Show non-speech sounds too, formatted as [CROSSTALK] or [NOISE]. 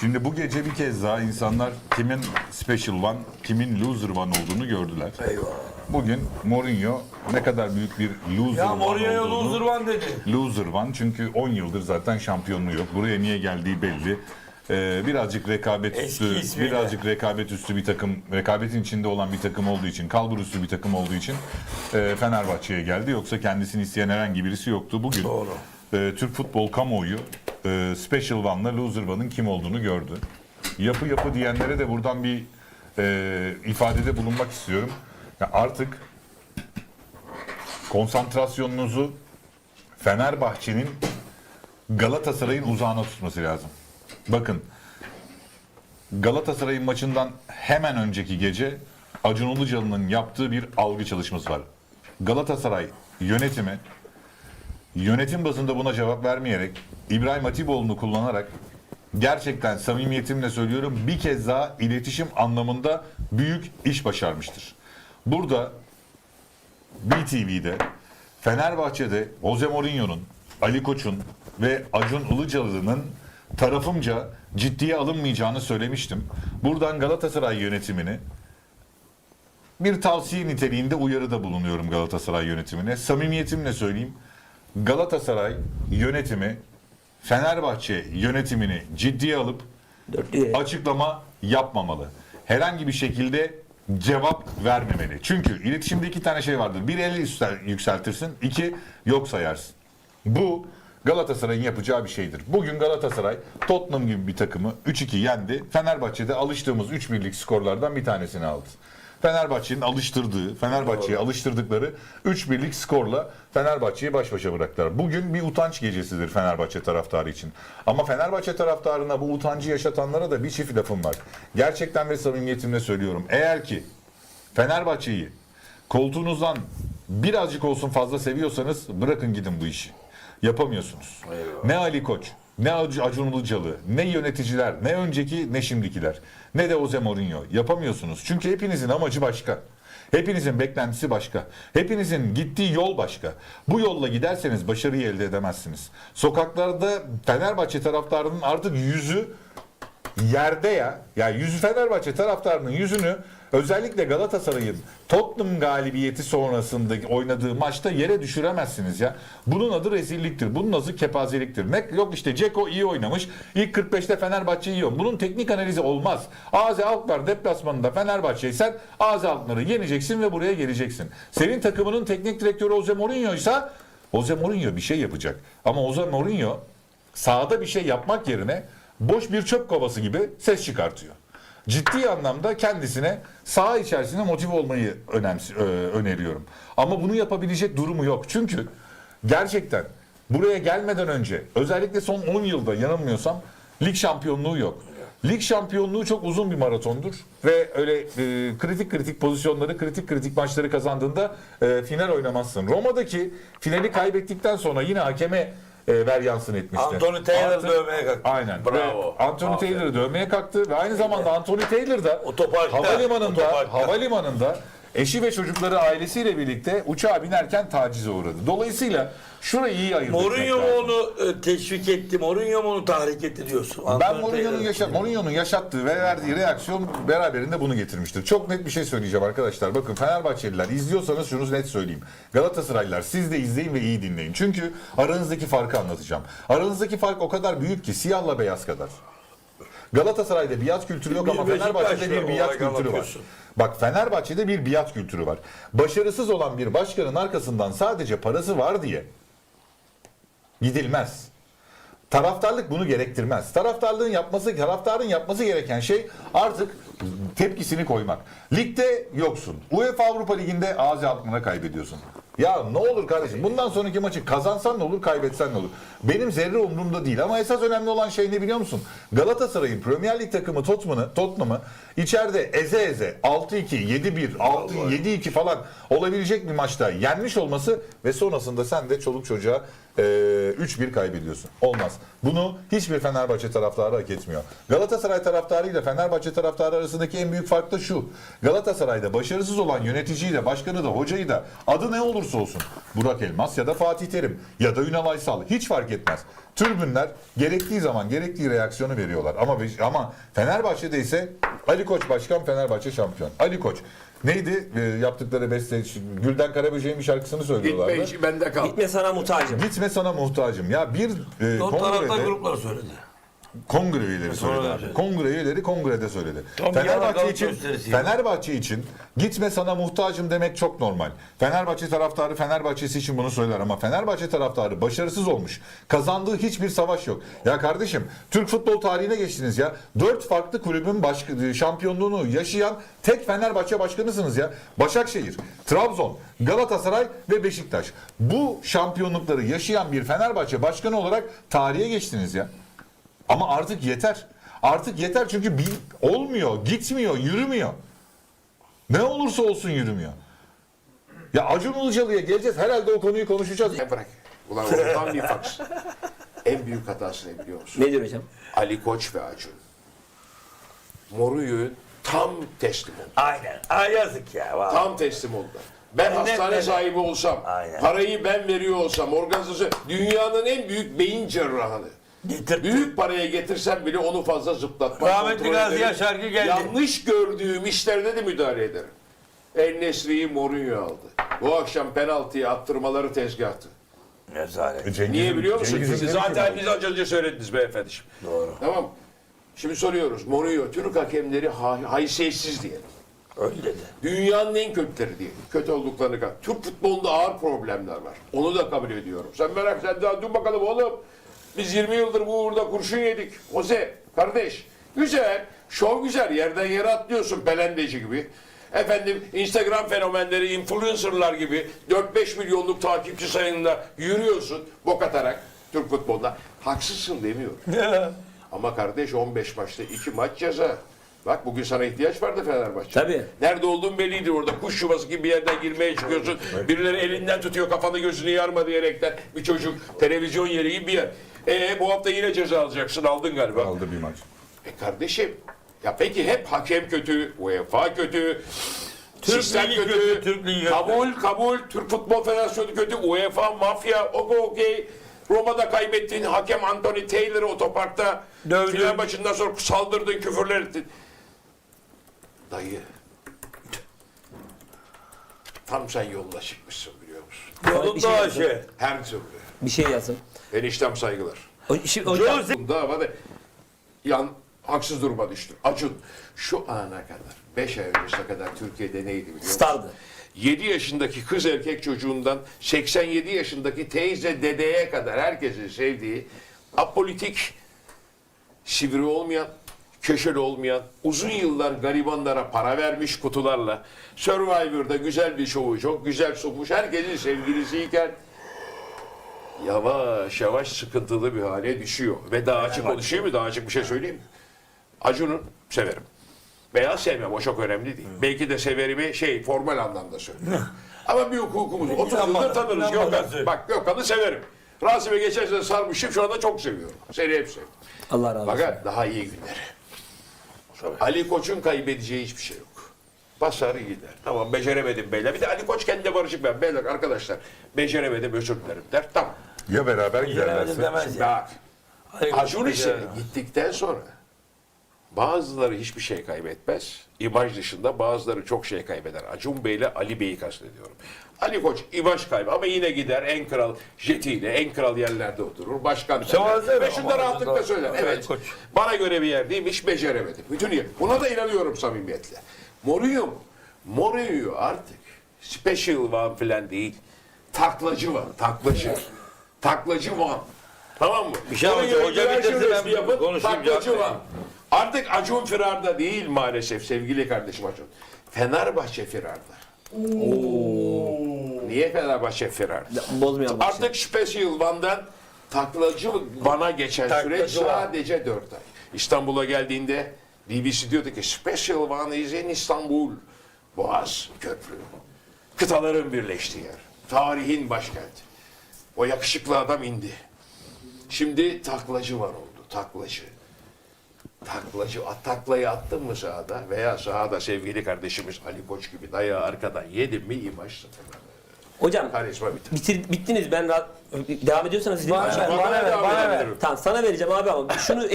Şimdi bu gece bir kez daha insanlar kimin special one, kimin loser one olduğunu gördüler. Eyvah. Bugün Mourinho ne kadar büyük bir loser Ya one Mourinho'ya olduğunu- loser one dedi. Loser one çünkü 10 yıldır zaten şampiyonluğu yok. Buraya niye geldiği belli. Ee, birazcık rekabet Eski üstü, ismiyle. birazcık rekabet üstü bir takım, rekabetin içinde olan bir takım olduğu için, kalbur üstü bir takım olduğu için e, Fenerbahçe'ye geldi. Yoksa kendisini isteyen herhangi birisi yoktu. Bugün Doğru. e, Türk futbol kamuoyu e, Special One'la Loser One'ın kim olduğunu gördü. Yapı yapı diyenlere de buradan bir e, ifadede bulunmak istiyorum. Ya artık konsantrasyonunuzu Fenerbahçe'nin Galatasaray'ın uzağına tutması lazım. Bakın Galatasaray'ın maçından hemen önceki gece Acun Ilıcalı'nın yaptığı bir algı çalışması var. Galatasaray yönetimi yönetim bazında buna cevap vermeyerek İbrahim Hatipoğlu'nu kullanarak gerçekten samimiyetimle söylüyorum bir kez daha iletişim anlamında büyük iş başarmıştır. Burada BTV'de Fenerbahçe'de Jose Mourinho'nun, Ali Koç'un ve Acun Ilıcalı'nın tarafımca ciddiye alınmayacağını söylemiştim. Buradan Galatasaray yönetimini bir tavsiye niteliğinde uyarıda bulunuyorum Galatasaray yönetimine. Samimiyetimle söyleyeyim. Galatasaray yönetimi Fenerbahçe yönetimini ciddiye alıp açıklama yapmamalı. Herhangi bir şekilde cevap vermemeli. Çünkü iletişimde iki tane şey vardır. Bir el üstel- yükseltirsin, iki yok sayarsın. Bu Galatasaray'ın yapacağı bir şeydir. Bugün Galatasaray Tottenham gibi bir takımı 3-2 yendi. Fenerbahçe'de alıştığımız 3 birlik skorlardan bir tanesini aldı. Fenerbahçe'nin alıştırdığı, Fenerbahçe'ye alıştırdıkları 3 birlik skorla Fenerbahçe'yi baş başa bıraktılar. Bugün bir utanç gecesidir Fenerbahçe taraftarı için. Ama Fenerbahçe taraftarına bu utancı yaşatanlara da bir çift lafım var. Gerçekten ve samimiyetimle söylüyorum. Eğer ki Fenerbahçe'yi koltuğunuzdan birazcık olsun fazla seviyorsanız bırakın gidin bu işi. Yapamıyorsunuz. Ne Ali Koç, ne Ac- Acun Ilıcalı, ne yöneticiler, ne önceki ne şimdikiler, ne de Jose Mourinho. Yapamıyorsunuz. Çünkü hepinizin amacı başka. Hepinizin beklentisi başka. Hepinizin gittiği yol başka. Bu yolla giderseniz başarıyı elde edemezsiniz. Sokaklarda Fenerbahçe taraftarının artık yüzü yerde ya. Yani yüzü Fenerbahçe taraftarının yüzünü özellikle Galatasaray'ın Tottenham galibiyeti sonrasındaki oynadığı maçta yere düşüremezsiniz ya. Bunun adı rezilliktir. Bunun adı kepazeliktir. Ne yok işte Ceko iyi oynamış. İlk 45'te Fenerbahçe oynamış. Bunun teknik analizi olmaz. AZ Alkmaar deplasmanında Fenerbahçe'yi sen AZ Alkmaar'ı yeneceksin ve buraya geleceksin. Senin takımının teknik direktörü Jose Mourinho ise Jose Mourinho bir şey yapacak. Ama Jose Mourinho sahada bir şey yapmak yerine boş bir çöp kovası gibi ses çıkartıyor. Ciddi anlamda kendisine saha içerisinde motive olmayı önemsi, ö- öneriyorum. Ama bunu yapabilecek durumu yok. Çünkü gerçekten buraya gelmeden önce özellikle son 10 yılda yanılmıyorsam lig şampiyonluğu yok. Lig şampiyonluğu çok uzun bir maratondur ve öyle e, kritik kritik pozisyonları, kritik kritik maçları kazandığında e, final oynamazsın. Roma'daki finali kaybettikten sonra yine hakeme e, ver yansın etmişti. Anthony Taylor Artık- dövmeye kalktı. Aynen. Bravo. Ve Anthony. Taylor'ı dövmeye kalktı ve aynı zamanda Anthony Taylor da Otoparkta, havalimanında otoparkta. havalimanında eşi ve çocukları ailesiyle birlikte uçağa binerken tacize uğradı. Dolayısıyla şurayı iyi ayırt etmek Mourinho mu lazım. onu e, teşvik etti? Mourinho mu onu tahrik etti diyorsun? Ben Mourinho'nun yaşa Mourinho'nun yaşattığı ve verdiği reaksiyon beraberinde bunu getirmiştir. Çok net bir şey söyleyeceğim arkadaşlar. Bakın Fenerbahçeliler izliyorsanız şunu net söyleyeyim. Galatasaraylılar siz de izleyin ve iyi dinleyin. Çünkü aranızdaki farkı anlatacağım. Aranızdaki fark o kadar büyük ki siyahla beyaz kadar. Galatasaray'da biat kültürü yok Bir ama Fenerbahçe'de bir biat kültürü var. Bak Fenerbahçe'de bir biat kültürü var. Başarısız olan bir başkanın arkasından sadece parası var diye gidilmez. Taraftarlık bunu gerektirmez. Taraftarlığın yapması, taraftarın yapması gereken şey artık tepkisini koymak. Ligde yoksun. UEFA Avrupa Ligi'nde ağzı altına kaybediyorsun. Ya ne olur kardeşim bundan sonraki maçı kazansan ne olur kaybetsen ne olur. Benim zerre umurumda değil ama esas önemli olan şey ne biliyor musun? Galatasaray'ın Premier Lig takımı Tottenham'ı Tottenham'ı içeride eze eze 6-2, 7-1, 6 7-2 falan olabilecek bir maçta yenmiş olması ve sonrasında sen de çoluk çocuğa e, 3-1 kaybediyorsun. Olmaz. Bunu hiçbir Fenerbahçe taraftarı hak etmiyor. Galatasaray taraftarı ile Fenerbahçe taraftarı arasındaki en büyük fark da şu. Galatasaray'da başarısız olan yöneticiyi de, başkanı da, hocayı da adı ne olursa olsun Burak Elmas ya da Fatih Terim ya da Ünal Aysal hiç fark etmez. Tribünler gerektiği zaman gerektiği reaksiyonu veriyorlar. Ama ama Fenerbahçe'de ise Ali Koç başkan Fenerbahçe şampiyon. Ali Koç neydi e, yaptıkları beste Gülden Karaböcek'in bir şarkısını söylüyorlardı. Gitme işi bende kal. Gitme sana muhtacım. Gitme sana muhtacım. Ya bir e, O tarafta kongrede gruplar söyledi. Kongre üyeleri söyledi. Kongre üyeleri kongrede söyledi. Tam Fenerbahçe için. Fenerbahçe için gitme sana muhtacım demek çok normal. Fenerbahçe taraftarı Fenerbahçe'si için bunu söyler ama Fenerbahçe taraftarı başarısız olmuş. Kazandığı hiçbir savaş yok. Ya kardeşim Türk futbol tarihine geçtiniz ya. Dört farklı kulübün baş, şampiyonluğunu yaşayan tek Fenerbahçe başkanısınız ya. Başakşehir, Trabzon, Galatasaray ve Beşiktaş. Bu şampiyonlukları yaşayan bir Fenerbahçe başkanı olarak tarihe geçtiniz ya. Ama artık yeter. Artık yeter çünkü bir, olmuyor, gitmiyor, yürümüyor. Ne olursa olsun yürümüyor. Ya Acun Ilıcalı'ya geleceğiz. Herhalde o konuyu konuşacağız. Ya bırak. Ulan oradan bir faks. En büyük hatası ne biliyor musun? Ne diyor hocam? Ali Koç ve Acun. Mourinho'yu tam teslim oldu. Aynen. Ay yazık ya. vallahi. Tam teslim oldu. Ben Net hastane net. sahibi olsam, Aynen. parayı ben veriyor olsam, organizasyon, dünyanın en büyük beyin cerrahını Getirtti. büyük paraya getirsem bile onu fazla zıplatmam. Rahmetli kontrol Gazi ederim. Yaşar ki geldi. Yanlış gördüğüm işlerde de müdahale ederim. El Nesri'yi Mourinho aldı. Bu akşam penaltıyı attırmaları tezgahtı. Rezalet. Cengiz- Niye biliyor musun? Cengiz'in Siz zaten biz az önce söylediniz beyefendi. Doğru. Tamam. Şimdi soruyoruz. Mourinho, Türk hakemleri ha- haysiyetsiz diyelim. Öyle dedi. Dünyanın en kötüleri diyelim. Kötü olduklarını kabul. Türk futbolunda ağır problemler var. Onu da kabul ediyorum. Sen merak sen daha dur bakalım oğlum. Biz 20 yıldır bu uğurda kurşun yedik. Jose kardeş güzel. Şov güzel. Yerden yere atlıyorsun pelendeci gibi. Efendim Instagram fenomenleri, influencerlar gibi 4-5 milyonluk takipçi sayında yürüyorsun bok atarak Türk futbolunda. Haksızsın demiyorum. [LAUGHS] Ama kardeş 15 maçta 2 maç ceza. Bak bugün sana ihtiyaç vardı Fenerbahçe. Tabii. Nerede olduğun belliydi orada. Kuş yuvası gibi bir yerden girmeye çıkıyorsun. Birileri elinden tutuyor kafanı gözünü yarma diyerekten. Bir çocuk televizyon yeri gibi bir yer. E bu hafta yine ceza alacaksın. Aldın galiba. Aldı bir maç. E kardeşim. Ya peki hep hakem kötü, UEFA kötü, Türk sistem Ligi kötü, kötü, Türk Ligi kötü. kabul kabul, Türk Futbol Federasyonu kötü, UEFA, mafya, o bu okey. Roma'da kaybettin, hakem Anthony Taylor'ı otoparkta Dövdün. final maçından sonra saldırdın, küfürler ettin. Dayı. Tam sen yoluna çıkmışsın biliyor musun? Bir Yolunda şey Ayşe. Her türlü. Bir şey yazın. Eniştem saygılar. O, şimdi, hocam, Jose. Bunda ama da yan haksız duruma düştü. Acun şu ana kadar 5 ay öncesine kadar Türkiye'de neydi biliyor musun? Stardı. 7 yaşındaki kız erkek çocuğundan 87 yaşındaki teyze dedeye kadar herkesin sevdiği apolitik, sivri olmayan, köşeli olmayan, uzun yıllar garibanlara para vermiş kutularla Survivor'da güzel bir şovu, çok güzel sokmuş, herkesin sevgilisiyken yavaş yavaş sıkıntılı bir hale düşüyor. Ve daha açık konuşayım mı? Daha açık bir şey söyleyeyim mi? Acun'u severim. Veya sevmem o çok önemli değil. Belki de severimi şey formal anlamda söylüyorum. [LAUGHS] Ama bir hukukumuz. 30 yıldır tanırız Gökhan. Bak Gökhan'ı severim. Rasim'e geçen sene sarmışım şu anda çok seviyorum. Seni hep seviyorum. Allah razı olsun. Fakat daha iyi günleri. Ali Koç'un kaybedeceği hiçbir şey yok. Basar gider. Tamam beceremedim beyler. Bir de Ali Koç kendine barışık ben. Beyler arkadaşlar beceremedim özür dilerim der. Tamam. Ya beraber giderlerse. demez ya. Bak. Hayır, Acun ise gittikten sonra bazıları hiçbir şey kaybetmez. İmaj dışında bazıları çok şey kaybeder. Acun Bey ile Ali Bey'i kastediyorum. Ali Koç imaj kaybı ama yine gider en kral jetiyle en kral yerlerde oturur. Başkan derler. Ve şunu da rahatlıkla söyler. Evet. Koç. Bana göre bir yerdeymiş beceremedim. Bütün yer. Buna da inanıyorum samimiyetle. Mourinho mu? Mourinho artık special one falan değil. Taklacı var. Taklacı. Taklacı one. Tamam mı? Bir şey Mourinho'ya hoca güven bitirsin, ben yapın, konuşayım, Taklacı cevap one. Artık Acun firarda değil maalesef sevgili kardeşim Acun. Fenerbahçe firarda. Niye Fenerbahçe firarda? Bozmayalım. Artık Special One'dan taklacı bana geçen süreç Taklacı Van. sadece 4 ay. İstanbul'a geldiğinde BBC diyordu ki Special One is in İstanbul. Boğaz Köprü. Kıtaların birleştiği yer. Tarihin başkenti. O yakışıklı adam indi. Şimdi taklacı var oldu. Taklacı. Taklacı, at- taklayı attın mı sahada veya sahada sevgili kardeşimiz Ali Koç gibi dayağı arkadan yedin mi imaj sıfırlanır. Hocam Karizma biter. bitir, bittiniz ben rahat, devam ediyorsanız izin Bana ver, bana ver, bana ver. Tamam sana vereceğim abi ama şunu